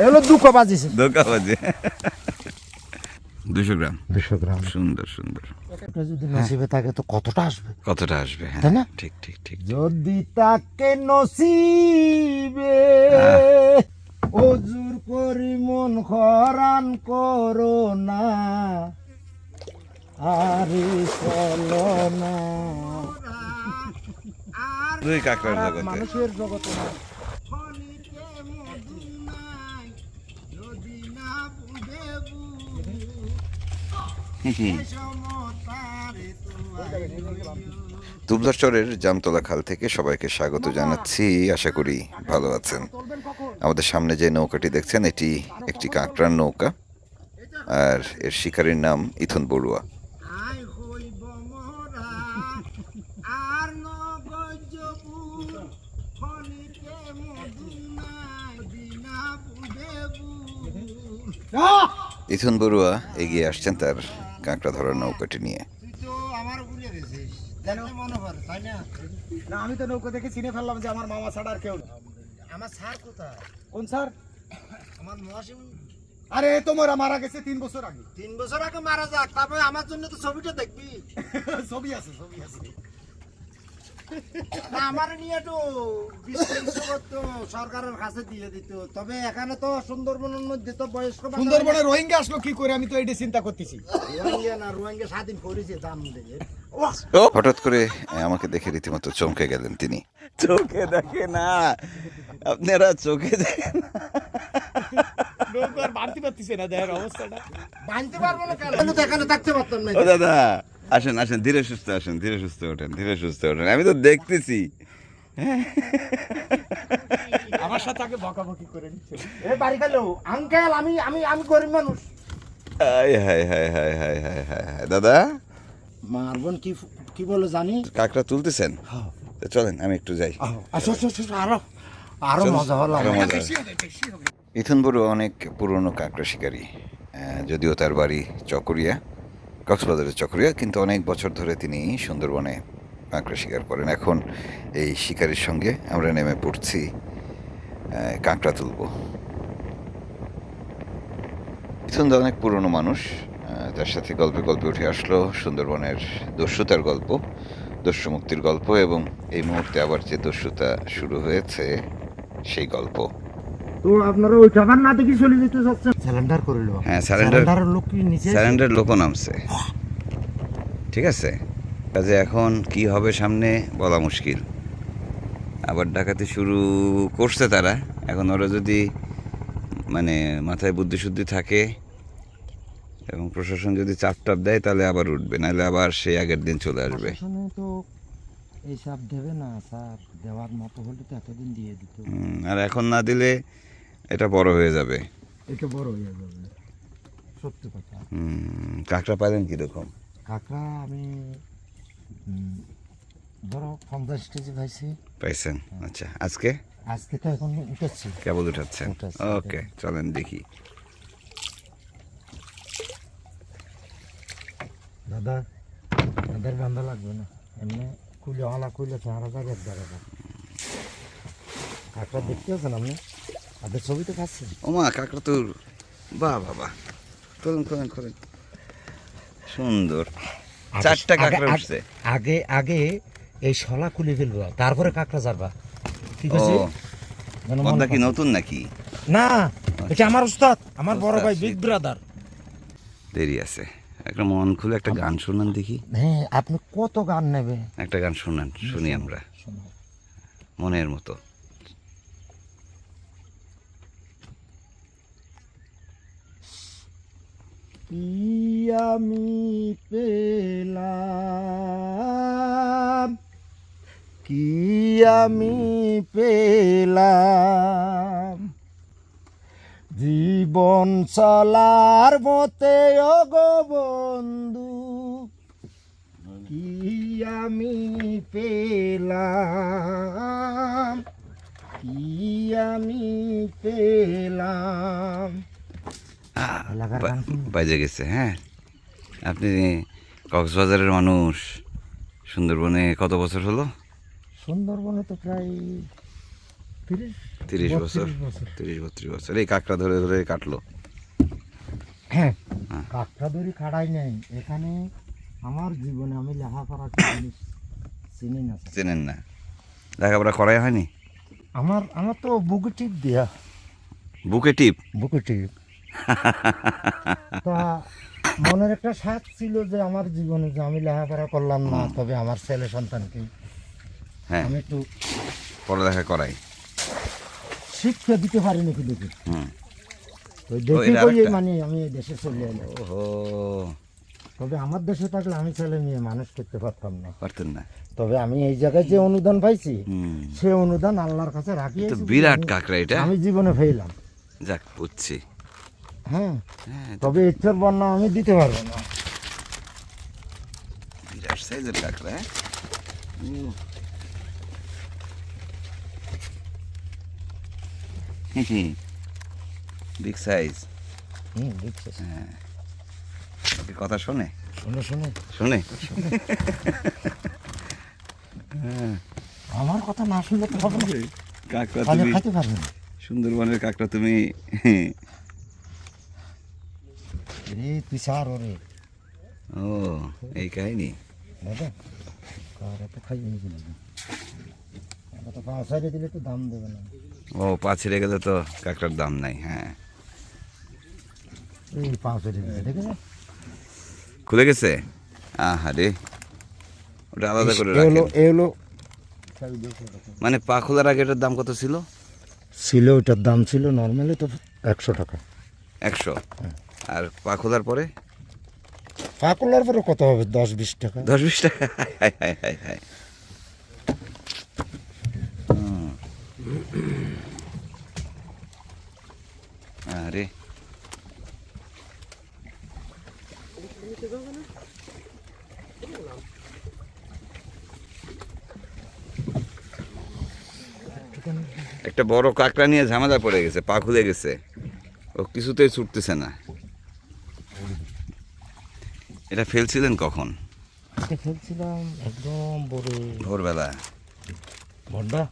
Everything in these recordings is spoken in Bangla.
এগুলো দুঃখ বাজিছে ধোকা বাজে দুশো গ্রাম। দুশো গ্রাম। সুন্দর সুন্দর। যদি নসিবে থাকে তো কতটা আসবে? কতটা আসবে হ্যাঁ। তাই না? ঠিক ঠিক ঠিক যদি তাকে নসিবে ওজুর করি মন খরান করো না আরে চলো না। দুই কাকড়ার জগতে। মানুষের জগতে দুবলাচরের জামতলা খাল থেকে সবাইকে স্বাগত জানাচ্ছি। আশা করি ভালো আছেন। আমাদের সামনে যে নৌকাটি দেখছেন, এটি একটি কাঁকড়ার নৌকা। আর এর শিকারীর নাম ইথন বড়ুয়া। ইথন বড়ুয়া এগিয়ে আসছেন তার কাঁকড়া ধরার নৌকাটি নিয়ে। তুই তো আমার ভুলে গেছিস জানো মনে পড়ে তাই না? না আমি তো নৌকা দেখে চিনে ফেললাম যে আমার মামা ছাড়া আর কেউ। আমার স্যার কোথায়? কোন স্যার? আমার মহাসিম আরে তোমার মারা গেছে তিন বছর আগে। তিন বছর আগে মারা যাক তারপরে আমার জন্য তো ছবিটা দেখবি। ছবি আছে ছবি আছে। আমার নিয়ে করতো সরকারের কাছে দিয়ে দিত। তবে এখানে তো সুন্দরবনের মধ্যে তো বয়স্ক সুন্দরবনে রোহিঙ্গা আসলো কি করে? আমি তো এটা চিন্তা করতেছি। রোহিঙ্গা না রোহিঙ্গা স্বাধীন করেছে দাম দিয়ে হঠাৎ করে আমাকে দেখে রীতিমতো চমকে গেলেন তিনি। চোখে দেখে না। আপনারা চোখে দেখেন বাড়তে পারতেছে না দেহের অবস্থাটা। বানতে পারব না কেন? আমি তো এখানে থাকতে পারতাম না। দাদা আসেন আসেন ধীরে সুস্থ আসেন ধীরে সুস্থ ওঠেন ধীরে সুস্থ ওঠেন। আমি তো দেখতেছি। আমার সাথে আগে বকাবকি করে নিচ্ছে। এ বাড়ি গেলো। আঙ্কেল আমি আমি আমি গরিব মানুষ। হাই হাই হাই হাই হাই হাই হাই হাই। দাদা? মারবন কি কি বলে জানি? কাকড়া তুলতেছেন? তো চলেন আমি একটু যাই। আচ্ছা আচ্ছা আচ্ছা, আরও আরও মজা হলো আরও মজা। ইথন বড়ুয়া অনেক পুরনো কাঁকড়া শিকারী আহ, যদিও তার বাড়ি চকরিয়া। কক্সবাজারের চকরিয়া, কিন্তু অনেক বছর ধরে তিনি সুন্দরবনে কাঁকড়া শিকার করেন। এখন এই শিকারের সঙ্গে আমরা নেমে পড়ছি কাঁকড়া তুলব। ইথন দা অনেক পুরনো মানুষ তার সাথে গল্পে গল্পে উঠে আসলো সুন্দরবনের দস্যুতার গল্প দস্যু মুক্তির গল্প, এবং এই মুহূর্তে আবার যে দস্যুতা শুরু হয়েছে সেই গল্প। তো আপনারা ওই খাবার না দেখি চলে যেতে চাচ্ছেন। স্যালেন্ডার করে লো। হ্যাঁ, লোক কি নিচে লোকও নামছে। ঠিক আছে? কাজে এখন কি হবে সামনে বলা মুশকিল। আবার ডাকাতি শুরু করছে তারা। এখন ওরা যদি মানে মাথায় বুদ্ধি শুদ্ধি থাকে এবং প্রশাসন যদি চাপ টাপ দেয় তাহলে আবার উঠবে। নাহলে আবার সেই আগের দিন চলে আসবে। তো এইসব দেবে না স্যার দেওয়ার মতো হলে তো এতদিন দিয়ে দিত। আর এখন না দিলে এটা বড় হয়ে যাবে। এটা বড় হয়ে যাবে। সত্যি কথা। হুম, কাঁকড়া পাইলেন কীরকম? কাঁকড়া আমি ধরো পঞ্চাশ কেজি পাইছি। পাইছেন? আচ্ছা আজকে? আজকে তো এখন উঠাচ্ছি। কেবল উঠাচ্ছেন? উঠাচ্ছি, ওকে চলেন দেখি। দাদা দাদার বান্ধা লাগবে না। এমনি কুলে হলা কুলে চার হাজার এক টাকা কাঁকড়া দেখতে আছেন আপনি? আপনার ছবি তো খাচ্ছেন ওমা কাঁকড়া তোর বাহ বাবা খোলেন খোলেন খোলেন সুন্দর। চারটা কাঁকড়া উঠছে। আগে আগে এই শলা খুলে ফেলব। তারপরে কাঁকড়া যাবা ঠিক আছে? যেন পদ্মা কি নতুন নাকি? না এটা আমার উস্তাদ আমার বড় ভাই বিগ ব্রাদার। দেরি আছে। একটা মন খুলে একটা গান শোনান দেখি। হ্যাঁ আপনি কত গান নেবে একটা গান শোনান শুনি আমরা। মনের মতো। কি আমি পেলাম, কি আমি পেলাম? জীবন চলার মতে অগো বন্ধু, কি আমি পেলাম? কি আমি পেলাম? বাজে গেছে হ্যাঁ? আপনি কক্সবাজারের মানুষ সুন্দরবনে কত বছর হলো? সুন্দরবনে তো প্রায় তিরিশ বছর তিরিশ বত্রিশ বছর। এই কাঁকড়া ধরে ধরে কাটলো। হ্যাঁ হ্যাঁ। কাঠটা দড়ি খাড়াই নেই। এখানে আমার জীবনে আমি লেখাপড়া জিনিস চিনি না। চেনেন না। লেখাপড়া করাই হয়নি? আমার আমার তো বুকে টিপ দেয়া। বুকে টিপ? বুকে টিপ। তা মনের একটা স্বাদ ছিল যে আমার জীবনে যে আমি লেখাপড়া করলাম না তবে আমার ছেলে সন্তানকে হ্যাঁ। আমি একটু পড়ালেখা করাই। শিক্ষা দিতে পারি নাকি দেখি? তো দেখি? মানে আমি এই দেশে চলে এলাম। তবে আমার দেশে থাকলে আমি ছেলে মেয়ে মানুষ করতে পারতাম না। পারতেন না। তবে আমি এই জায়গায় যে অনুদান পাইছি সে অনুদান আল্লাহর কাছে রাখি বিরাট কাঁকড়া এটা। আমি জীবনে ফেলাম যাক বুঝছি। হ্যাঁ হ্যাঁ তবে ইচ্ছার বর্ণনা আমি দিতে পারব না। বিরাট সাইজের কাঁকড়া? Big size. হুম হ্যাঁ। কথা শোনে? শুনে শুনে। শোনে? আমার কথা না শুনলে তো হবে না। কাঁকড়া তুমি সুন্দরবনের কাঁকড়া তুমি রে তুই সার ওরে ও এই কাহিনী দাদা কার এত খাইয়ে নিয়ে চলে তো পাঁচ হাজার দিলে তো দাম দেবে না ও পা ছিঁড়ে গেলে তো কাঁকড়ার দাম নাই হ্যাঁ এই পাঁচ দেখে খুলে গেছে আহা রে ওটা আলাদা করে এগুলো মানে পা খোলার আগে এটার দাম কত ছিল ছিল ওইটার দাম ছিল নর্মালি তো একশো টাকা একশো আর পা খোলার পরে? পাকুলার পরে কত হবে? দশ বিশ টাকা। দশ বিশ টাকা? হাই হাই হাই হাই হুম। আরে। একটা বড় কাঁকড়া নিয়ে ঝামেলা পড়ে গেছে পা খুলে গেছে। ও কিছুতেই ছুটতেছে না। এটা ফেলছিলেন কখন? এটা ফেলছিলাম একদম বড় ভোরবেলা। ভড্ডা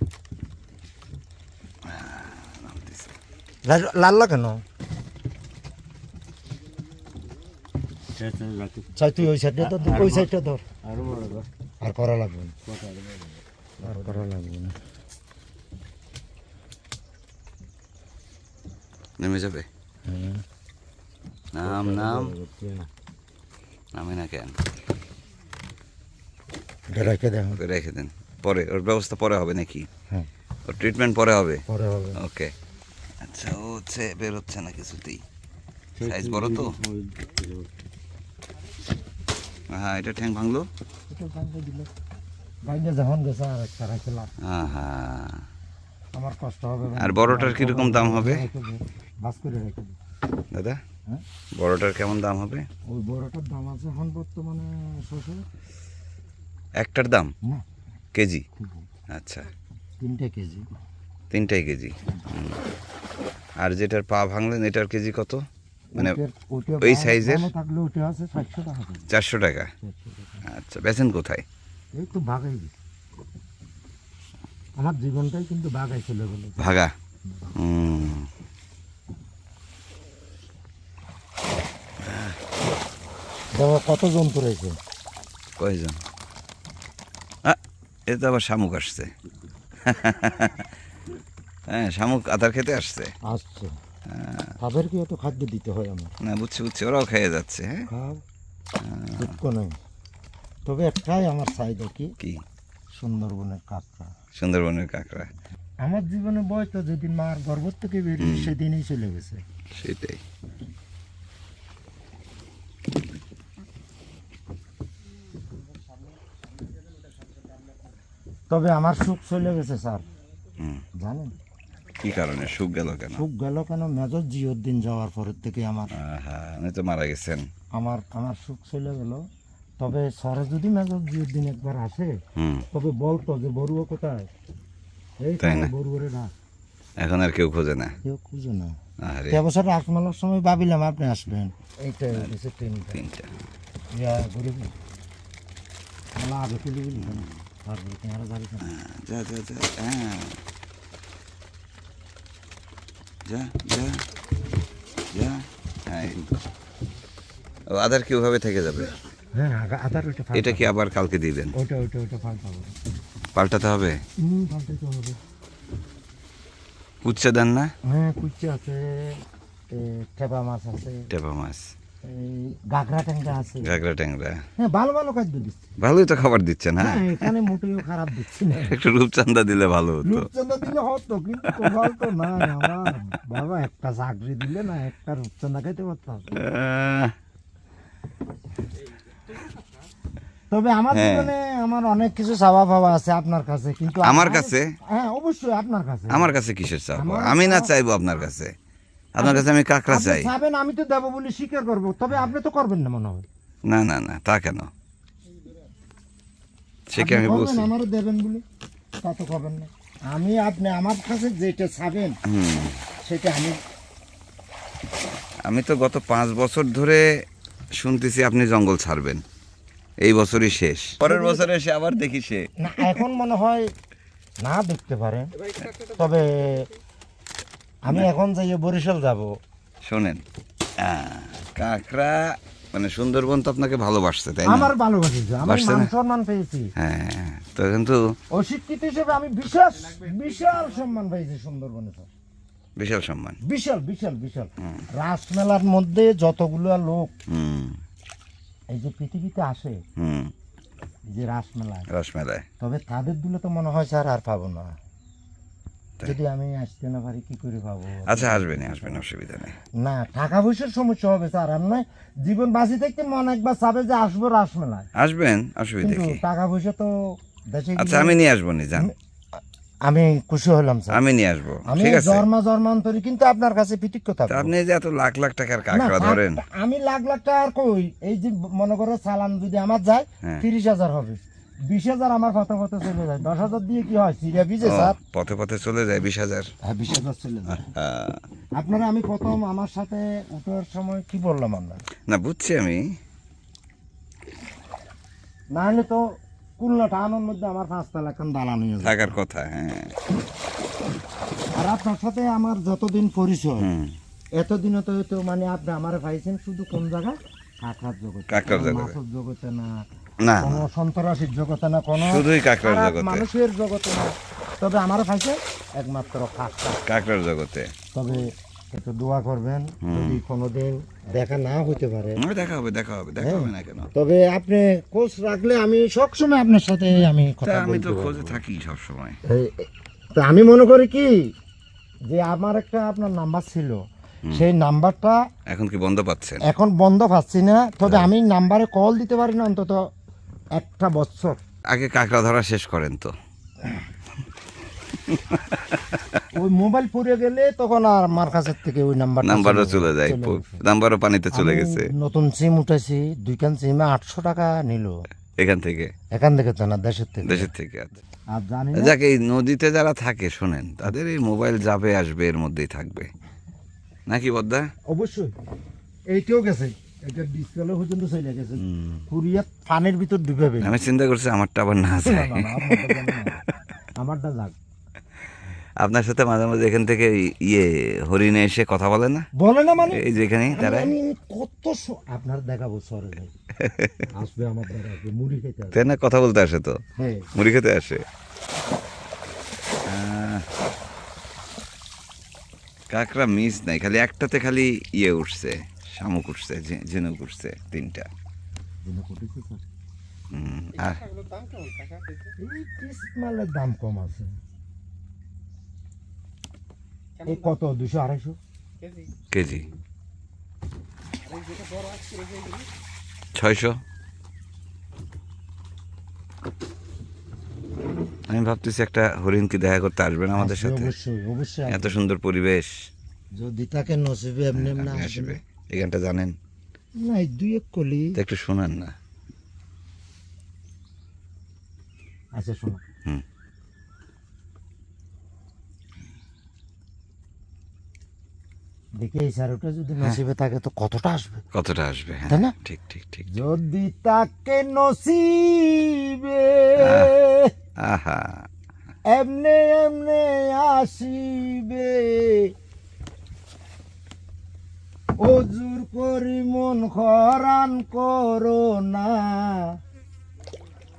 লাল্লা কেন? চাই তুই ওই ধর ওই সাইডটা ধর। আর করা লাগবে না। আর করা লাগবে না। নেমে যাবে? নাম নাম। নামে না কেন? রেখে ওকে রেখে দেন। পরে ওর ব্যবস্থা পরে হবে নাকি? হ্যাঁ। ওর ট্রিটমেন্ট পরে হবে? পরে হবে। ওকে। আচ্ছা ও হচ্ছে বের হচ্ছে না কিছুতেই। সাইজ বড় তো? হ্যাঁ এটা ঠ্যাং ভাঙলো? আর বড়টার কীরকম দাম হবে? দাদা? হ্যাঁ? বড়টার কেমন দাম হবে? ওই বড়টার দাম আছে এখন বর্তমানে ছশো একটার দাম? না। কেজি? আচ্ছা। তিনটে কেজি। তিনটাই কেজি। আর যেটার পা ভাঙলেন এটার কেজি কত? মানে ওই সাইজের? চারশো টাকা। আচ্ছা বেচেন কোথায়? এই তো বাগাই আমার জীবনটাই কিন্তু বাগাই চলে গেল ভাগা? হুম। কত জন্তু রয়েছে কয়জন? এ তো আবার শামুক আসছে। হ্যাঁ শামুক আদার খেতে আসছে। আসছে। তাদেরকে তো খাদ্য দিতে হয় আমার। না বুঝছি বুঝছি ওরাও খেয়ে যাচ্ছে হ্যাঁ? দুঃখ নেই। তবে একটাই আমার চাহিদা কি? কি? সুন্দরবনের কাঁকড়া। সুন্দরবনের কাঁকড়া। আমার জীবনে বয় তো যেদিন মার গর্ভ থেকে বেরিয়ে সেদিনই চলে গেছে। সেটাই। তবে আমার সুখ চলে গেছে স্যার। জানেন? কি কারণে? সুখ গেল কেন? সুখ গেল কেন? মেজর জিওর যাওয়ার পরের থেকে আমার উনি তো মারা গেছেন। আমার আমার সুখ চলে গেল। তবে সরে যদি মেজর জিওর দিন একবার আসে তবে বলতো যে বড়ুয়া কোথায়? এই তাই না? বড়ুয়ারে ডাক। এখন আর কেউ খোঁজে না। কেউ খুঁজে না। বছর আসমানোর সময় ভাবিলাম আপনি আসবেন। এইটা তিনটা। ইয়া ঘুরে আগে তুলে যা যা যা হ্যাঁ। যা যা যা। হ্যাঁ আধার কি ওভাবে থেকে যাবে? হ্যাঁ আধার ওইটা এটা কি আবার কালকে দিবেন পাল্টাবো। পাল্টাতে হবে? হুম হবে। দেন না? হ্যাঁ আছে ঠেপা মাছ আছে। টেপা মাছ। গাগরা ট্যাংরা আছে। ঘাগরা ট্যাংরা। হ্যাঁ ভালো ভালো খাদ্য দিচ্ছে। ভালোই তো খাবার দিচ্ছেন হ্যাঁ? এখানে মোটেও খারাপ দিচ্ছে না। একটু রূপচান্দা দিলে ভালো হতো। রূপচন্দা দিলে হতো কিন্তু কোথাও তো নাই আমার। বাবা একটা চাকরি দিলে না একটা রূপচন্দা খাইতে পারতাম। তবে আমার হ্যাঁ। জীবনে আমার অনেক কিছু চাওয়া পাওয়া আছে আপনার কাছে কিন্তু আমার কাছে? হ্যাঁ অবশ্যই আপনার কাছে। আমার কাছে কিসের চাপ আমি না চাইব আপনার কাছে। আপনার কাছে আমি কাকড়া চাই। চাবেন আমি তো দেবো বলে স্বীকার করব। তবে আপনি তো করবেন না মনে হয়। না না না তা কেন? সে কি আমি বলছি? আমারও দেবেন বলে। তা তো করবেন না। আমি আপনি আমার কাছে যেটা চাবেন সেটা আমি আমি তো গত পাঁচ বছর ধরে শুনতেছি আপনি জঙ্গল ছাড়বেন। এই বছরই শেষ। পরের বছরে এসে আবার দেখি সে। না এখন মনে হয় না দেখতে পারেন তবে আমি এখন যাই বরিশাল যাব। শোনেন কাকড়া মানে সুন্দরবন তো আপনাকে ভালোবাসছে তাই না? আমার ভালোবাসিছে আমি মান সম্মান পেয়েছি। হ্যাঁ তো কিন্তু অশিক্ষিত হিসেবে আমি বিশাল বিশাল সম্মান পেয়েছি সুন্দরবনে স্যার বিশাল সম্মান। বিশাল বিশাল বিশাল। রাসমেলার মধ্যে যতগুলো লোক হুম। এই যে পৃথিবীতে আসে হুম। এই যে রাসমেলায় রসমেলায়। তবে তাদের দিলে তো মনে হয় স্যার আর পাবো না? যদি আমি আসতে না পারি কি করে পাবো? আচ্ছা আসবেন আসবেন অসুবিধা নেই। না টাকা পয়সার সমস্যা হবে স্যার। আর নয় জীবন বাঁচি থাকতে মন একবার চাবে যে আসব রাসমেলায় আসবেন অসুবিধা কি? টাকা পয়সা তো দেশে আচ্ছা আমি নিয়ে আসব নি যান। আমি খুশি হলাম স্যার। আমি নিয়ে আসব আমি জন্মা জন্মান্তরি কিন্তু আপনার কাছে তা থাকব আপনি যে এত লাখ লাখ টাকার না, কাঁকড়া ধরেন। আমি লাখ লাখ টাকার কই? এই যে মনে করো চালান যদি আমার যায় হ্যাঁ। তিরিশ হাজার হবে। বিশ হাজার আমার পথে পথে চলে যায়। দশ হাজার দিয়ে কি হয়? সিরিয়া বিজে স্যার। পথে পথে চলে যায় বিশ হাজার। হ্যাঁ বিশ হাজার চলে যায়। আপনারা আমি প্রথম আমার সাথে উঠার সময় কি বললাম আমরা না বুঝছি আমি। না হলে তো খুলনা টাউনের মধ্যে আমার পাঁচতলা এখন দালান হয়ে থাকার কথা হ্যাঁ। আর আপনার সাথে আমার যতদিন পরিচয় এতদিনও তো তো মানে আপনি আমার পাইছেন শুধু কোন জায়গায়? কাঁকড়ার জগতে। কাঁকড়ার জগতে। মাছের জগতে না না কোনো সন্ত্রাসীর জগতে না কোনো শুধুই কাঁকড়ার জগতে। মানুষের জগতে না। তবে আমারও পাইছে একমাত্র কাঁকড়া কাঁকড়ার জগতে। তবে একটু দোয়া করবেন যদি কোনোদিন দেখা না হতে পারে। দেখা হবে দেখা হবে দেখা হবে না কেন? তবে আপনি কোচ রাখলে আমি সবসময় আপনার সাথে আমি কথা আমি তো খোঁজে থাকি সবসময়। তো আমি মনে করি কি যে আমার একটা আপনার নাম্বার ছিল। সেই নাম্বারটা এখন কি বন্ধ পাচ্ছেন? এখন বন্ধ পাচ্ছি না। তবে হ্যাঁ। আমি নাম্বারে কল দিতে পারি না অন্তত। একটা বছর। আগে কাঁকড়া ধরা শেষ করেন তো। ওই মোবাইল পড়ে গেলে তখন আর আমার কাছের থেকে ওই নাম্বার নাম্বারও চলে যায় নাম্বারও পানিতে চলে গেছে। নতুন সিম উঠেছি দুইখান সিমে আটশো টাকা নিল। এখান থেকে? এখান থেকে তো না দেশের থেকে। দেশের থেকে আচ্ছা। আর জানি যাক এই নদীতে যারা থাকে শোনেন তাদের এই মোবাইল যাবে আসবে এর মধ্যেই থাকবে। নাকি বদ্দা? অবশ্যই এইটাও গেছে। এটা ডিসপ্লে পর্যন্ত চলে গেছে। কুরিয়া পানির ভিতর ডুবে গেছে আমি চিন্তা করছি আমারটা আবার না না, যায়। না, না, আমারটা জানি না। আমারটা যাক। আপনার সাথে মাঝে মাঝে এখান থেকে ইয়ে হরিণে এসে কথা বলে না? বলে না মানে? এই যেখানে তারা? কত আপনার দেখাবো সরে আসবে আমার দ্বারা আসবে মুড়ি খেতে তাই না? কথা বলতে আসে তো? হ্যাঁ। মুড়ি খেতে আসে। কাকরা মিস নাই খালি একটাতে খালি ইয়ে উঠছে। শামুক উঠছে ঝিনুক উঠছে তিনটা। আর মালের দাম কম আছে। এই কত? দুশো আড়াইশো? কেজি। ছয়শো। আমি ভাবতেছি একটা হরিণ কি দেখা করতে আসবেন আমাদের সাথে। অবশ্যই অবশ্যই। এত সুন্দর পরিবেশ। যদি তাকে নসিবে এমনি এমনি আসবে। আসবে। এই গানটা জানেন? না দুই এক কলি। একটু শোনান না। আচ্ছা শোনো। হুম। দেখি এই স্যারটা যদি নসিবে থাকে তো কতটা আসবে? কতটা আসবে হ্যাঁ। তাই না? ঠিক ঠিক ঠিক যদি তাকে নসিবে আহা। এমনে এমনে আসিবে অজুর করি মন খরান করো না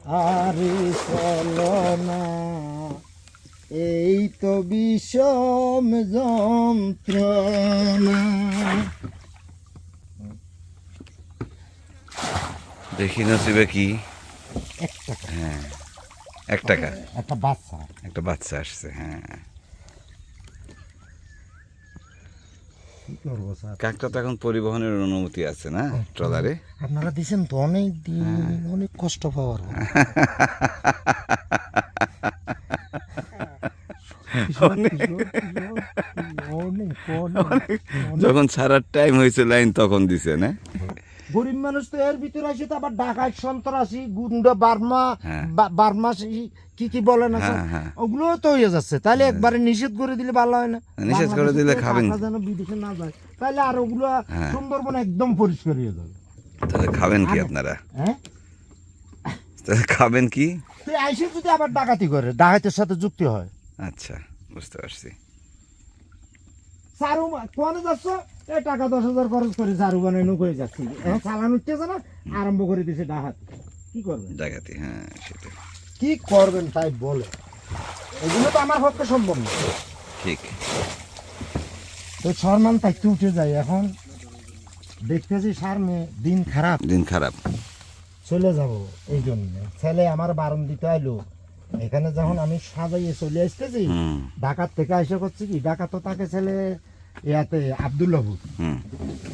আরে চলো না এই তো বিষম যন্ত্রণা। দেখি নসিবে কি? হ্যাঁ এক টাকা। একটা বাচ্চা। একটা বাচ্চা আসছে হ্যাঁ। কি করব স্যার। কাকটা তো এখন পরিবহনের অনুমতি আছে না ট্রলারে? আপনারা দিয়েছেন তো অনেক দিন অনেক কষ্ট পাওয়ার। যখন ছাড়ার টাইম হয়েছে লাইন তখন দিছে না? গরিব মানুষ তো এর ভিতরে আসে তো আবার ডাকাত সন্ত্রাসী গুন্ড বার্মা হ্যাঁ। বার্মা কি কি বলে না স্যার? হ্যাঁ, হ্যাঁ। ওগুলো তো হয়ে যাচ্ছে। তাহলে একবারে নিষেধ করে দিলে ভালো হয় না? নিষেধ করে দিলে খাবেন। যেন বিদেশে না যায়। তাহলে আর ওগুলো হ্যাঁ। সুন্দরবন একদম পরিষ্কার হয়ে যাবে। তাহলে খাবেন কি আপনারা? হ্যাঁ? তাহলে খাবেন কি? আইসে যদি আবার ডাকাতি করে ডাকাতের সাথে যুক্তি হয়। আচ্ছা বুঝতে পারছি। সারু কোনে যাচ্ছ? এই টাকা দশ হাজার খরচ করে সারু বানাই নৌকোয় যাচ্ছি। এখন চালান উঠতেছে না আরম্ভ করে দিছে ডাকাত। কি করবেন ডাকাতি হ্যাঁ সেটা কি করবেন তাই বলে? এগুলো তো আমার পক্ষে সম্ভব না। ঠিক। তো সম্মান থাকতে উঠে যায় এখন। দেখতেছি সার মেয়ে দিন খারাপ। দিন খারাপ। চলে যাব এই জন্য। ছেলে আমার বারণ দিতে আইলো। এখানে যখন আমি সাজাইয়ে চলে আসতেছি ঢাকার থেকে এসে করছি কি? ঢাকা তো তাকে ছেলে ইয়াতে আবদুল্লাহু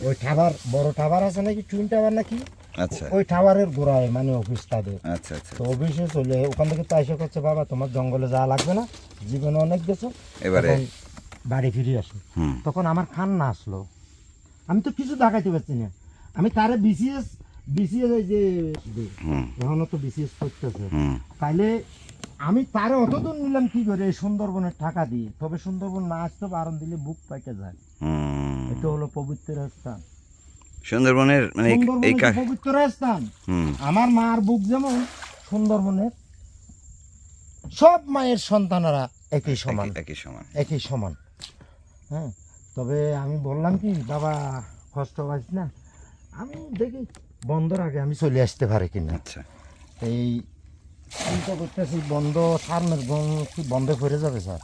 ওই টাওয়ার বড় টাওয়ার আছে নাকি? টুইন টাওয়ার নাকি? আচ্ছা। ওই টাওয়ারের গোড়ায় মানে অফিস তাদের। আচ্ছা আচ্ছা তো অফিসে চলে ওখান থেকে তো করছে বাবা তোমার জঙ্গলে যাওয়া লাগবে না জীবনে অনেক গেছো। এবারে? বাড়ি ফিরে আসো। তখন আমার খান না আসলো। আমি তো কিছু দেখাইতে পারছি না। আমি তারে বিসিএস বিসিএস এই যে এখনও তো বিসিএস করতেছে। তাইলে আমি তারে অতদূর নিলাম কি করে? সুন্দরবনের টাকা দিয়ে। তবে সুন্দরবন না আসতে বারণ দিলে বুক পাইতে যায়। এটা হলো পবিত্র স্থান সুন্দরবনের মানে এই- পবিত্র স্থান আমার মার বুক যেমন সুন্দরবনের সব মায়ের সন্তানেরা একই সমান। একই- সমান। একই সমান। হ্যাঁ তবে আমি বললাম কি বাবা কষ্ট পাইস না। আমি দেখি বন্ধর আগে আমি চলে আসতে পারি কিনা। আচ্ছা। এই চিন্তা করতেছি বন্ধ কি বন্ধ করে যাবে স্যার?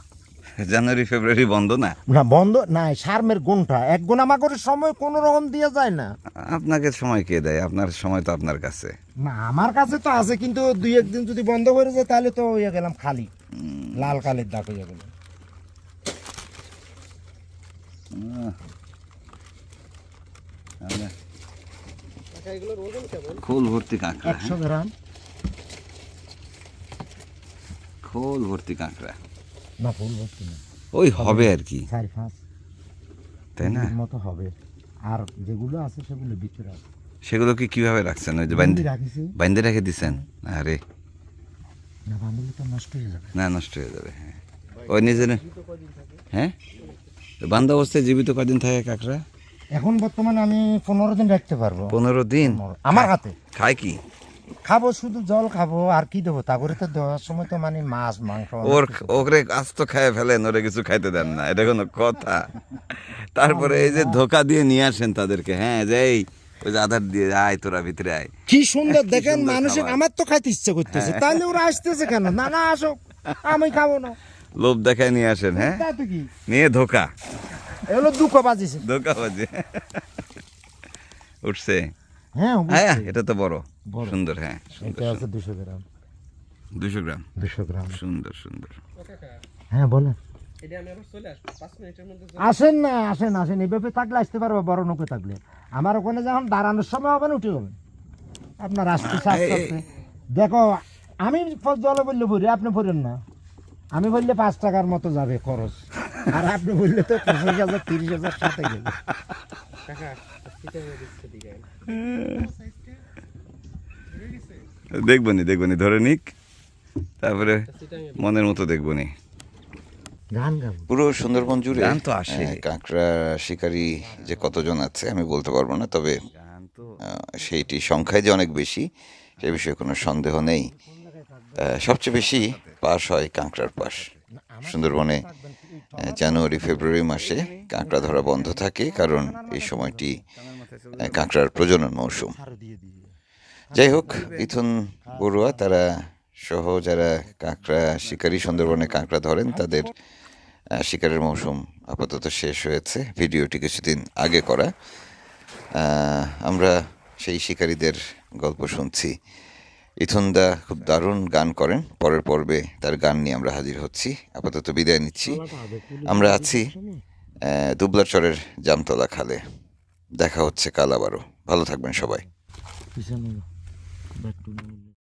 জানুয়ারি ফেব্রুয়ারি বন্ধ না? না বন্ধ না সার্মের গুণটা। এক গুণ আমাকে সময় কোনো রকম দিয়ে যায় না। আপনাকে সময় কে দেয়? আপনার সময় তো আপনার কাছে। না আমার কাছে তো আছে কিন্তু দুই একদিন যদি বন্ধ করে যায় তাহলে তো হয়ে গেলাম খালি। লাল কালের দাগ হয়ে গেল। খোল ভর্তি কাঁকড়া একশো গ্রাম। খোল ভর্তি কাঁকড়া। না ফুল ভর্তি না। ওই হবে আর কি। চার পাঁচ তাই না? মতো হবে। আর যেগুলো আছে সেগুলো ভিতরে আছে। সেগুলো কি কীভাবে রাখছেন? ওই যে বাইন্দে বাইন্দে রেখে দিছেন? আরে। না বান্ধলে তো নষ্ট হয়ে যাবে। না নষ্ট হয়ে যাবে হ্যাঁ। ওই নিজের হ্যাঁ? বান্ধ অবস্থায় জীবিত কদিন থাকে কাঁকড়া? এখন বর্তমানে আমি পনেরো দিন রাখতে পারব। পনেরো দিন? আমার হাতে। খায় কি? খাব শুধু জল খাব আর কি দেবো? তারপরে তো দেওয়ার সময় তো মানে মাছ মাংস ওর ওরে আস্ত খায় ফেলেন ওরে কিছু খাইতে দেন না এটা কোনো কথা। তারপরে এই যে ধোকা দিয়ে নিয়ে আসেন তাদেরকে হ্যাঁ যে এই ওই যে আধার দিয়ে আয় তোরা ভিতরে আয়। কি সুন্দর দেখেন মানুষের আমার তো খাইতে ইচ্ছে করতেছে তাহলে ওরা আসতেছে কেন? না না আসো আমি খাব না। লোভ দেখায় নিয়ে আসেন হ্যাঁ? তো নিয়ে ধোকা। এগুলো দুঃখ বাজিছে। ধোকা বাজে। উঠছে। হ্যাঁ হ্যাঁ এটা তো বড়। সুন্দর হ্যাঁ এটা আছে দুশো গ্রাম। দুশো গ্রাম? দুশো গ্রাম। সুন্দর সুন্দর। হ্যাঁ বলেন। এটা আমি আবার চলে আসব পাঁচ মিনিটের মধ্যে আসেন না আসেন আসেন। এভাবে থাকলে আসতে পারব বড় নৌকে থাকলে। আমার ওখানে যখন দাঁড়ানোর সময় হবে না উঠে যাবেন। আপনার আসতে দেখো আমি জলে বললে ভরি আপনি ভরেন না। আমি বললে পাঁচ টাকার মতো যাবে খরচ। আর আপনি বললে তো পঁচিশ হাজার তিরিশ হাজার সাথে গেলে দেখবনি দেখবনি ধরে নিক। তারপরে মনের মতো দেখবনি। পুরো সুন্দরবন জুড়ে গান তো আসে। কাঁকড়া শিকারী যে কতজন আছে আমি বলতে পারব না তবে সেইটি সংখ্যায় যে অনেক বেশি সে বিষয়ে কোনো সন্দেহ নেই। সবচেয়ে বেশি পাস হয় কাঁকড়ার পাস সুন্দরবনে জানুয়ারি ফেব্রুয়ারি মাসে কাঁকড়া ধরা বন্ধ থাকে কারণ এই সময়টি কাঁকড়ার প্রজনন মৌসুম। যাই হোক ইথুন বড়ুয়া তারা সহ যারা কাঁকড়া শিকারী, সুন্দরবনে কাঁকড়া ধরেন, তাদের শিকারের মৌসুম আপাতত শেষ হয়েছে। ভিডিওটি কিছুদিন আগে করা। আমরা সেই শিকারীদের গল্প শুনছি। ইথুনদা খুব দারুণ গান করেন। পরের পর্বে তার গান নিয়ে আমরা হাজির হচ্ছি। আপাতত বিদায় নিচ্ছি। আমরা আছি দুবলাচরের জামতলা খালে। দেখা হচ্ছে কাল আবারও। ভালো থাকবেন সবাই। back to normal.